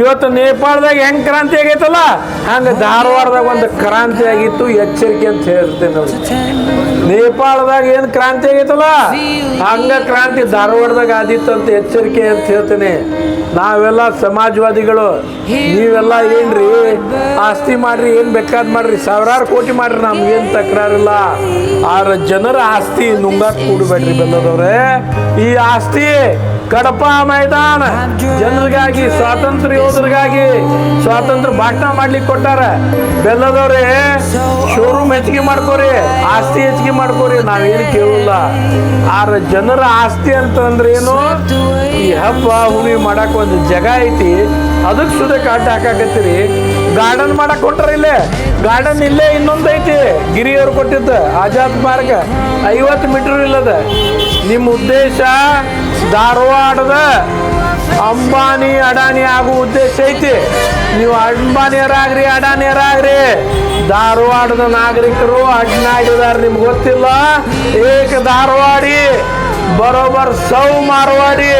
ಇವತ್ತು ನೇಪಾಳದಾಗ ಹೆಂಗ್ ಕ್ರಾಂತಿ ಆಗೈತಲ್ಲ? ಹಂಗ ಧಾರವಾಡದಾಗ ಒಂದು ಕ್ರಾಂತಿ ಆಗಿತ್ತು, ಎಚ್ಚರಿಕೆ ಅಂತ ಹೇಳ್ತೇನೆ ನೋಡಿ. ನೇಪಾಳದಾಗ ಏನ್ ಕ್ರಾಂತಿ ಆಗೈತಲ್ಲ? ಹಂಗ ಕ್ರಾಂತಿ ಧಾರವಾಡದಾಗ ಆದಿತ್ತು ಅಂತ ಎಚ್ಚರಿಕೆ ಅಂತ ಹೇಳ್ತೇನೆ. ನಾವೆಲ್ಲ ಸಮಾಜವಾದಿಗಳು, ನೀವೆಲ್ಲ ಏನ್ರಿ? ಆಸ್ತಿ ಮಾಡ್ರಿ, ಏನ್ ಬೇಕಾದ್ ಮಾಡ್ರಿ, ಸಾವಿರಾರು ಕೋಟಿ ಮಾಡ್ರಿ ನಮ್ಗೇನ್ ತಕರಾರಿಲ್ಲ. ಆರ ಜನರ ಆಸ್ತಿ ನುಂಗಾಕ್ ಕೂಡಬೇಡ್ರಿ ಬೆಲ್ಲದವ್ರೆ. ಈ ಆಸ್ತಿ ಕಡಪ ಮೈದಾನ. ಜನರಿಗಾಗಿ, ಸ್ವಾತಂತ್ರ್ಯ ಯೋಧರಿಗಾಗಿ ಸ್ವಾತಂತ್ರ್ಯ ಭಾಷಣ ಮಾಡ್ಲಿಕ್ಕೆ ಕೊಟ್ಟಾರ. ಬೆಲ್ಲದವ್ರೆ ಶೋರೂಮ್ ಹೆಚ್ಚಿಗೆ ಮಾಡ್ಕೋರಿ, ಆಸ್ತಿ ಹೆಚ್ಚಿಗೆ ಮಾಡ್ಕೋರಿ. ನಾವೇನು ಕೇಳಲ್ಲ. ಆರ ಜನರ ಆಸ್ತಿ ಅಂತಂದ್ರೆ ಏನು? ಈ ಹಬ್ಬ ಹುಣಿ ಮಾಡಕ್ ಒಂದು ಜಗ ಐತಿ. ಅದಕ್ಕೆ ಸುದ ಕಾಟ ಹಾಕಾಕತ್ತೀರಿ. ಗಾರ್ಡನ್ ಮಾಡಕ್ ಕೊಟ್ಟಾರ ಇಲ್ಲೇ. ಗಾರ್ಡನ್ ಇಲ್ಲೇ ಇನ್ನೊಂದು ಐತಿ. ಗಿರಿಯವ್ರು ಕೊಟ್ಟಿದ್ದ ಆಜಾದ್ ಮಾರ್ಗ. ಐವತ್ತು ಮೀಟರ್ ಇಲ್ಲದ. ನಿಮ್ಮ ಉದ್ದೇಶ ಧಾರವಾಡದ ಅಂಬಾನಿ, ಅಡಾನಿ ಆಗುವ ಉದ್ದೇಶ ಐತಿ. ನೀವು ಅಂಬಾನಿಯರಾಗ್ರಿ, ಅಡಾನಿಯರಾಗ್ರಿ. ಧಾರವಾಡದ ನಾಗರಿಕರು ಅಡ್ನಾಗಿದ್ದಾರೆ ನಿಮ್ಗೆ ಗೊತ್ತಿಲ್ಲ. ಏಕ ಧಾರವಾಡಿ, ಬರೋಬರ್ ಸೌ ಮಾರವಾಡಿ.